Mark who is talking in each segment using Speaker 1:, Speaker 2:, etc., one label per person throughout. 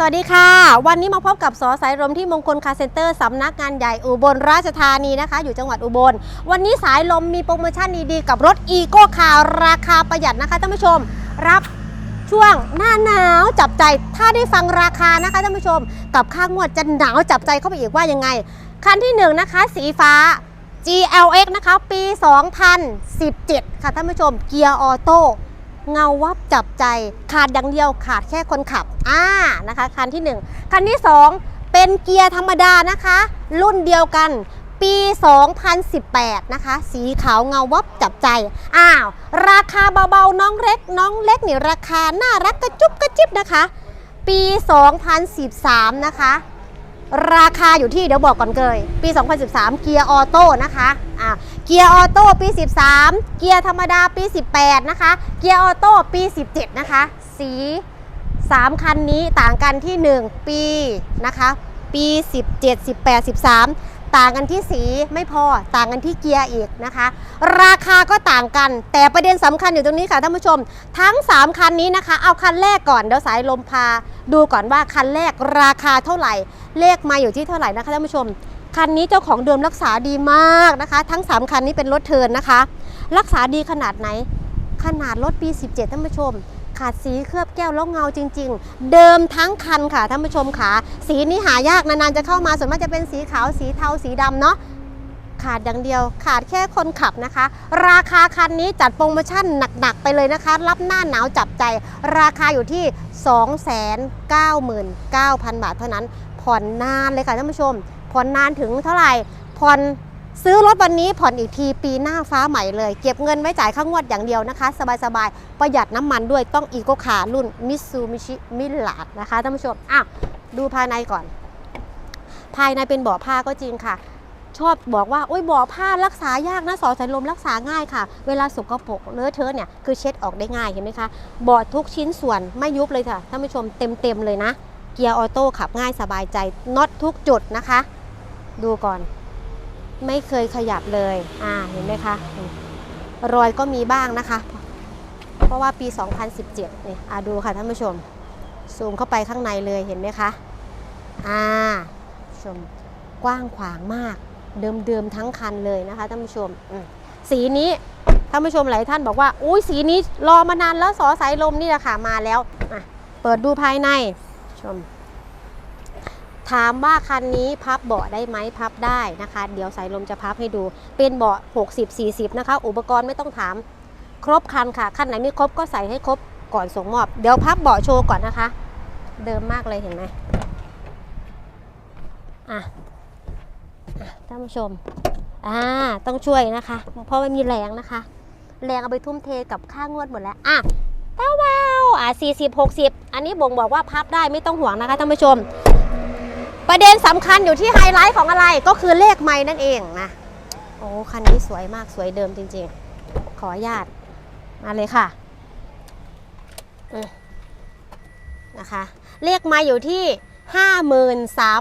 Speaker 1: สวัสดีค่ะ วันนี้มาพบกับสอสายลมที่มงคลคาร์เซ็นเตอร์สำนักงานใหญ่อุบลราชธานีนะคะ อยู่จังหวัดอุบล วันนี้สายลมมีโปรโมชั่นดีๆกับรถอีโก้คาร์ราคาประหยัดนะคะท่านผู้ชม รับช่วงหน้าหนาวจับใจถ้าได้ฟังราคานะคะท่านผู้ชม กับค่างวดจะหนาวจับใจเข้าไปอีกว่ายังไง คันที่หนึ่งนะคะสีฟ้า GLX นะคะปี 2017 ค่ะท่านผู้ชมเกียร์ออโต้ เงาวับจับใจขาดอย่างเดียวขาดแค่คนขับอ่านะคะ คันที่ 1 คันที่ 2 เป็นเกียร์ธรรมดานะคะ รุ่นเดียวกันปี 2018 นะคะ สีขาวเงาวับจับใจ อ้าว ราคาเบาๆ น้องเล็ก น้องเล็กนี่ราคาน่ารักกระจุบกระจิบนะคะ ปี 2013 นะคะ ราคาอยู่ที่เดี๋ยวบอกก่อนเกยปี 2013 เกียร์ออโต้นะคะอ่าเกียร์ออโต้ปี 13 เกียร์ธรรมดาปี 18 นะคะ เกียร์ออโต้ปี 17 นะคะ สี 3 คันนี้ต่างกันที่ 1 ปีนะคะ ปี 17 18 13 ต่างกันที่สีไม่พอต่างกันที่เกียร์อีกนะคะ ราคาก็ต่างกัน แต่ประเด็นสำคัญอยู่ตรงนี้ค่ะท่านผู้ชม ทั้ง 3 คันนี้นะคะ เอาคันแรกก่อนเดี๋ยวสายลมพา ดูก่อนว่าคันแรกราคาเท่าไหร่ เลขมาอยู่ที่เท่าไหร่นะคะท่านผู้ชม คันนี้เจ้าของเดิมรักษาดีมากนะคะ ทั้ง 3 คันนี้เป็นรถเทินนะคะ รักษาดีขนาดไหน ขนาดรถปี 17ท่านผู้ชม ขาดสีเคลือบแก้วแล้วเงาจริง ๆ เดิมทั้งคันค่ะท่านผู้ชมค่ะสีนี้หายากนานๆจะเข้ามาส่วนมากจะเป็นสีขาวสีเทาสีดำเนาะขาดอย่างเดียวขาดแค่คนขับนะคะ ราคาคันนี้จัดโปรโมชั่นหนัก ๆ ไปเลยนะคะ รับหน้าหนาวจับใจ ราคาอยู่ที่ 299,000 บาทเท่านั้น ผ่อนนานเลยค่ะท่านผู้ชม ผ่อนนานถึงเท่าไหร่ผ่อน ซื้อรถวันนี้ผ่อนอีกทีปีหน้าฟ้าใหม่เลย เก็บเงินไว้จ่ายค่างวดอย่างเดียวนะคะ สบายๆ ประหยัดน้ำมันด้วยต้องอีโกคารุ่นมิซูมิชิมิลาดนะคะท่านผู้ชมอะดูภายในก่อน ภายในเป็นเบาะผ้าก็จริงค่ะ ชอบบอกว่าโอ้ยเบาะผ้ารักษายากนะสอสายลมรักษาง่ายค่ะ เวลาสกปรกเลอะเทอะเนี่ยคือเช็ดออกได้ง่ายเห็นไหมคะเบาะทุกชิ้นส่วนไม่ยุบเลยค่ะท่านผู้ชมเต็มๆเลยนะเกียร์ออโต้ขับง่ายสบายใจน็อตทุกจุดนะคะ ดูก่อน ไม่เคยขยับเลย อ่า เห็นไหมคะ รอยก็มีบ้างนะคะ เพราะว่าปี 2017นี่อ่าดูค่ะท่านผู้ชม ซูมเข้าไปข้างในเลย เห็นไหมคะ อ่า ชม กว้างขวางมาก เดิมๆทั้งคันเลยนะคะท่านผู้ชม สีนี้ท่านผู้ชมหลายท่านบอกว่า อุ้ยสีนี้รอมานานแล้วสอสายลมนี่แหละค่ะ มาแล้ว เปิดดูภายใน ชม ถามว่าคันนี้พับเบาะได้ไหมพับได้นะคะ เดี๋ยวสายลมจะพับให้ดู เป็นเบาะ 60 40 นะคะ อุปกรณ์ไม่ต้องถาม ครบคันค่ะ คันไหนไม่ครบก็ใส่ให้ครบก่อนส่งมอบ เดี๋ยวพับเบาะโชว์ก่อนนะคะ เดิมมากเลยเห็นไหมอะท่านผู้ชม อ่า ต้องช่วยนะคะ เพราะไม่มีแรงนะคะ แรงเอาไปทุ่มเทกับค่างวดหมดแล้ว อะเต้าว้าวอะ40 60 อันนี้บ่งบอกว่าพับได้ไม่ต้องห่วงนะคะท่านผู้ชม ประเด็นสำคัญอยู่ที่ไฮไลท์ของอะไรก็คือเลขไม้นั่นเองนะโอ้คันนี้สวยมากสวยเดิมจริงๆ ขออนุญาตมาเลยค่ะนะคะเลขไม้อยู่ที่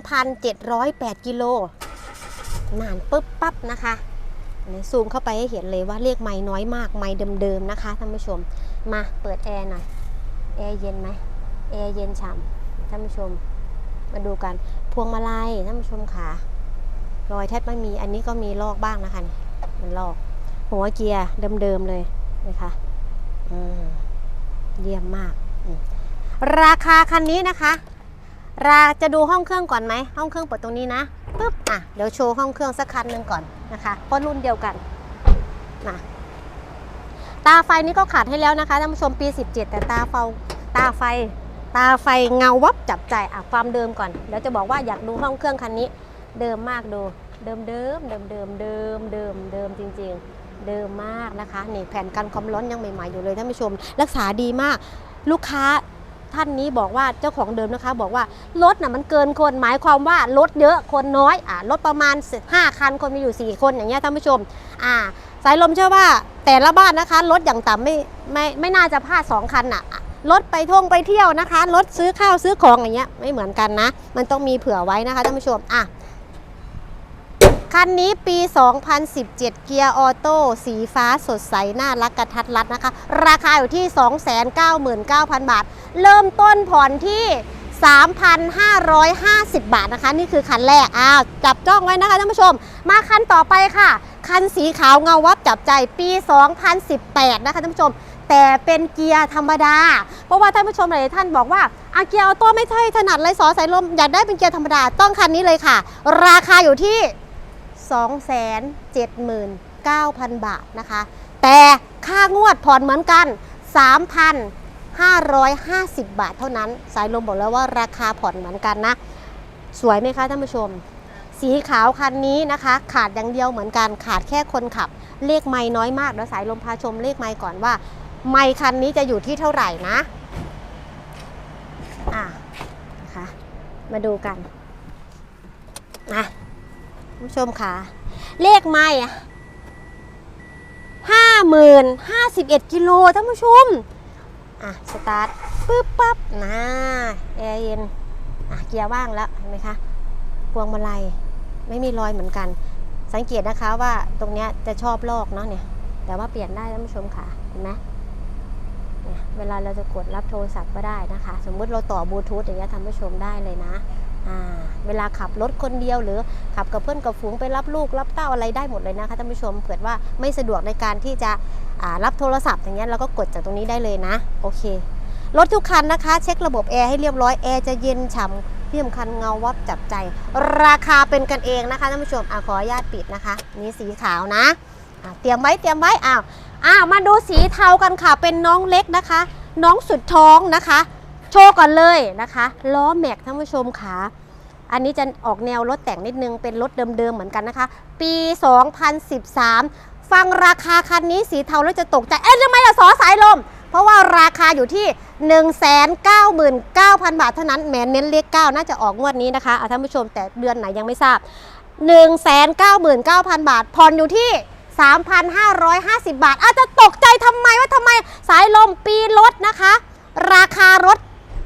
Speaker 1: 53,708 กิโลนานปึ๊บปั๊บนะคะนนี้ซูมเข้าไปให้เห็นเลยว่าเลขไม้น้อยมากไม้เดิมๆนะคะท่านผู้ชมมาเปิดแอร์หน่อยแอร์เย็นไหมแอร์เย็นฉ่ำท่านผู้ชมมาดูกัน พวงมาลัยท่านผู้ชมค่ะรอยแทบไม่มีอันนี้ก็มีลอกบ้างนะคะนี่มันลอก หัวเกียร์เดิมๆเลยนะคะอืมเยี่ยมมาก ราคาคันนี้นะคะ ราจะดูห้องเครื่องก่อนไหมห้องเครื่องเปิดตรงนี้นะปึ๊บอะเดี๋ยวโชว์ห้องเครื่องสักคันหนึ่งก่อนนะคะเพราะรุ่นเดียวกันนะตาไฟนี่ก็ขาดให้แล้วนะคะท่านผู้ชมปี 17 แต่ตาเฟาตาไฟ ตาไฟเงาวับจับใจอะความเดิมก่อนเดี๋ยวจะบอกว่าอยากดูห้องเครื่องคันนี้ เดิมมากดู เดิมเดิมเดิมเดิมเดิมเดิมเดิมจริง ๆ เดิมมากนะคะนี่แผ่นกันความร้อนยังใหม่ๆอยู่เลยท่านผู้ชม รักษาดีมาก ลูกค้าท่านนี้บอกว่าเจ้าของเดิมนะคะ บอกว่ารถน่ะมันเกินคนหมายความว่ารถเยอะคนน้อยอ่ารถประมาณ 5 คันคนมีอยู่ 4 คนอย่างเงี้ยท่านผู้ชมอ่าสายลมเชื่อว่าแต่ละบ้านนะคะรถอย่างต่ำไม่ไม่ไม่น่าจะพลาดสองคันน่ะ รถไปท่องไปเที่ยวนะคะรถซื้อข้าวซื้อของอย่างเงี้ยไม่เหมือนกันนะ มันต้องมีเผื่อไว้นะคะท่านผู้ชมอะคันนี้ปี 2017 เกียร์ออโต้สีฟ้าสดใส น่ารักกระทัดรัดนะคะ ราคาอยู่ที่ 299,000 บาท เริ่มต้นผ่อนที่ 3,550 บาทนะคะ นี่คือคันแรกอ้าวจับจ้องไว้นะคะท่านผู้ชม มาคันต่อไปค่ะ คันสีขาวเงาวับจับใจปี 2018 นะคะท่านผู้ชม แต่เป็นเกียร์ธรรมดา เพราะว่าท่านผู้ชมหลายท่านบอกว่าอาเกียร์ออโต้ไม่ใช่ถนัดเลยสอสายลมอยากได้เป็นเกียร์ธรรมดาต้องคันนี้เลยค่ะ ราคาอยู่ที่ 279,000 บาทนะคะ แต่ค่างวดผ่อนเหมือนกัน 3,550 บาทเท่านั้น สายลมบอกแล้วว่าราคาผ่อนเหมือนกันนะ สวยไหมคะท่านผู้ชมสีขาวคันนี้นะคะ ขาดอย่างเดียวเหมือนกันขาดแค่คนขับ เลขไม่น้อยมากเดี๋ยวสายลมพาชมเลขไม่ก่อนว่า ไมคันนี้จะอยู่ที่เท่าไหร่นะอะนะคะมาดูกันนะท่านผู้ชมค่ะเลขไม่ห้าหมื่นห้าสิบเอ็ดกิโลท่านผู้ชมอะสตาร์ทปึ๊บปั๊บนะแอร์เย็นอะเกียร์ว่างแล้วเห็นไหมคะพวงมาลัยไม่มีรอยเหมือนกัน สังเกตนะคะว่าตรงเนี้ยจะชอบลอกเนาะเนี่ยแต่ว่าเปลี่ยนได้ท่านผู้ชมค่ะเห็นไหม เวลาเราจะกดรับโทรศัพท์ก็ได้นะคะ สมมุติเราต่อบลูทูธอย่างเงี้ยท่านผู้ชมได้เลยนะเวลาขับรถคนเดียวหรือขับกับเพื่อนกับฝูงไปรับลูกรับเต้าอะไรได้หมดเลยนะคะท่านผู้ชมเกิดว่าไม่สะดวกในการที่จะรับโทรศัพท์อย่างเงี้ยเราก็กดจากตรงนี้ได้เลยนะโอเครถทุกคันนะคะ เช็คระบบแอร์ให้เรียบร้อยแอร์จะเย็นฉ่ำที่สำคัญเงาวับจับใจ ราคาเป็นกันเองนะคะท่านผู้ชมอขออนุญาตปิดนะคะ นี่สีขาวนะเตรียมไว้เตรียมไว้อ้าว อ้ามาดูสีเทากันค่ะ เป็นน้องเล็กนะคะ น้องสุดท้องนะคะ โชว์ก่อนเลยนะคะล้อแม็กท่านผู้ชมค่ะอันนี้จะออกแนวรถแต่งนิดนึงเป็นรถเดิมๆเหมือนกันนะคะ ปี 2013 ฟังราคาคันนี้สีเทาแล้วจะตกใจ เอ๊ะทำไมล่ะสอสายลม เพราะว่าราคาอยู่ที่ 199,000 บาทเท่านั้นแหมเน้นเลข9น่าจะออกงวดนี้นะคะอะท่านผู้ชมแต่เดือนไหนยังไม่ทราบ 199,000 บาทผ่อนอยู่ที่ 3,550 บาท อาจจะตกใจทำไมว่าทำไมสายลมปีรถนะคะ ราคารถ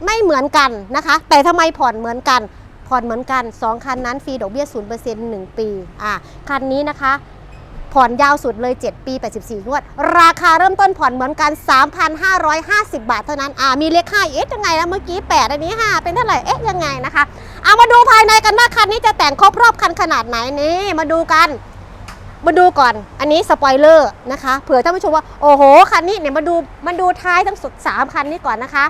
Speaker 1: ไม่เหมือนกันนะคะ แต่ทำไมผ่อนเหมือนกัน ผ่อนเหมือนกัน 2 คันนั้นฟรีดอกเบี้ย 0% 1 ปีอะคันนี้นะคะผ่อนยาวสุดเลย 7 ปี 84งวด ราคาเริ่มต้นผ่อนเหมือนกัน 3,550 บาทเท่านั้น อ่า มีเลข5เอ๊ะยังไงนะเมื่อกี้ 8 อันนี้ 5 เป็นเท่าไหร่ เอ๊ะ ยังไงนะคะ เอามาดูภายในกันว่าคันนี้จะแต่งครบรอบคันขนาดไหนนี่ มาดูกัน มาดูก่อน อันนี้สปอยเลอร์นะคะ เผื่อท่านผู้ชมว่า โอ้โห คันนี้เนี่ยมาดูมาดูท้ายทั้งสุด 3 คันนี้ก่อนนะคะ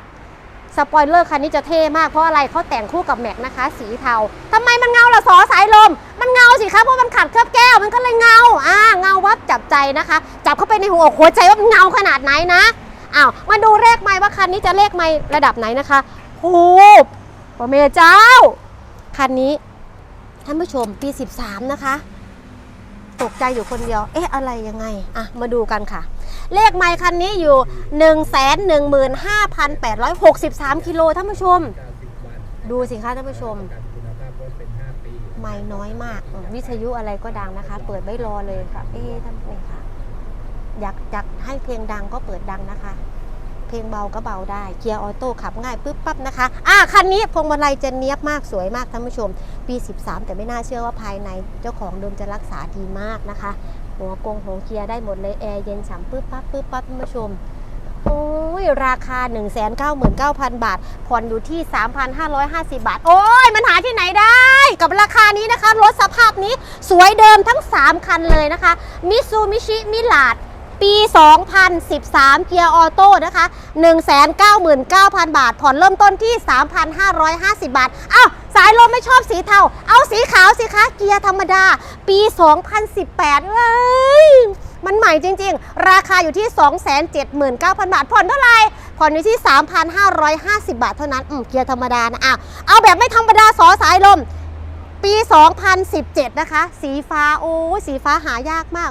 Speaker 1: สปอยเลอร์คันนี้จะเท่มากเพราะอะไรเขาแต่งคู่กับแม็กนะคะ สีเทาทำไมมันเงาล่ะสอสายลม มันเงาสิคะเพราะมันขัดเคลือบแก้ว มันก็เลยเงา อ่า เงาวับจับใจนะคะ จับเข้าไปในหัวอกหัวใจว่ามันเงาขนาดไหนนะ อ้าว มาดูเลขไม้ว่าคันนี้จะเลขไม้ระดับไหนนะคะโอ้โหพระเมเจ้า คันนี้ท่านผู้ชมปี 13 นะคะ ตกใจอยู่คนเดียว เอ๊ะ อะไรยังไง อะ มาดูกันค่ะ เลขไมค์คันนี้อยู่ 1 1 5 8 6 3 กิโลท่านผู้ชม ดูสิคะท่านผู้ชม ไม่น้อยมาก วิทยุอะไรก็ดังนะคะ เปิดไว้รอเลยค่ะ เอ๊ะท่านนี่ค่ะ อยากอยากให้เพลงดังก็เปิดดังนะคะ เพลงเบาก็เบาได้ เกียร์ออโต้ขับง่ายปึ๊บปั๊บนะคะ อะคันนี้พวงมาลัยจะเนี้ยบมากสวยมากท่านผู้ชม ปี 13 แต่ไม่น่าเชื่อว่าภายในเจ้าของเดิมจะรักษาดีมากนะคะ หัวกงหัวเกียร์ได้หมดเลยแอร์เย็นฉ่ำปึ๊บปั๊บปึ๊บปั๊บท่านผู้ชมโอ้ยราคา 199,000 บาท ผ่อนอยู่ที่ 3,550 บาท โอ้ย มันหาที่ไหนได้ กับราคานี้นะคะ รถสภาพนี้สวยเดิมทั้ง 3 คันเลยนะคะ มิซูมิชิ มิลาด ปี 2013 เกียร์ออโต้นะคะ 199,000 บาท ผ่อนเริ่มต้นที่ 3,550 บาท อ้าวสายลมไม่ชอบสีเทา เอาสีขาวสิคะ เกียร์ธรรมดา ปี 2018 เอ้ย มันใหม่จริงๆ ราคาอยู่ที่ 279,000 บาท ผ่อนเท่าไหร่ผ่อนอยู่ที่ 3,550 บาทเท่านั้น อืม เกียร์ธรรมดานะอ้าวเอาแบบไม่ธรรมดาสอสายลม ปี 2017 นะคะ สีฟ้า โอ้ สีฟ้าหายากมาก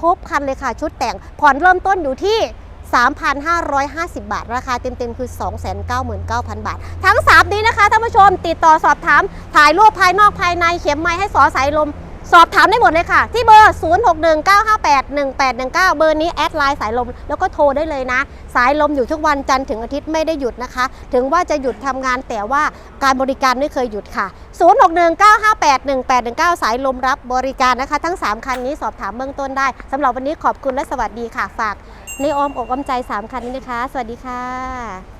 Speaker 1: ครบคันเลยค่ะ ชุดแต่งผ่อนเริ่มต้นอยู่ที่ 3,550 บาท ราคาเต็มๆ คือ 299,000 บาท ทั้ง 3 นี้นะคะท่านผู้ชมติดต่อสอบถาม ถ่ายรูปภายนอกภายในเข็มไม้ให้สอสายลม สอบถามได้หมดเลยค่ะ ที่เบอร์ 0619581819 เบอร์นี้แอดไลน์สายลม แล้วก็โทรได้เลยนะ สายลมอยู่ทุกวันจันทร์ถึงอาทิตย์ไม่ได้หยุดนะคะ ถึงว่าจะหยุดทำงานแต่ว่าการบริการไม่เคยหยุดค่ะ 0619581819 สายลมรับบริการนะคะ ทั้ง 3 คันนี้สอบถามเบื้องต้นได้สำหรับวันนี้ขอบคุณและสวัสดีค่ะ ฝากในออมอกออมใจ 3 คันนี้นะคะ สวัสดีค่ะ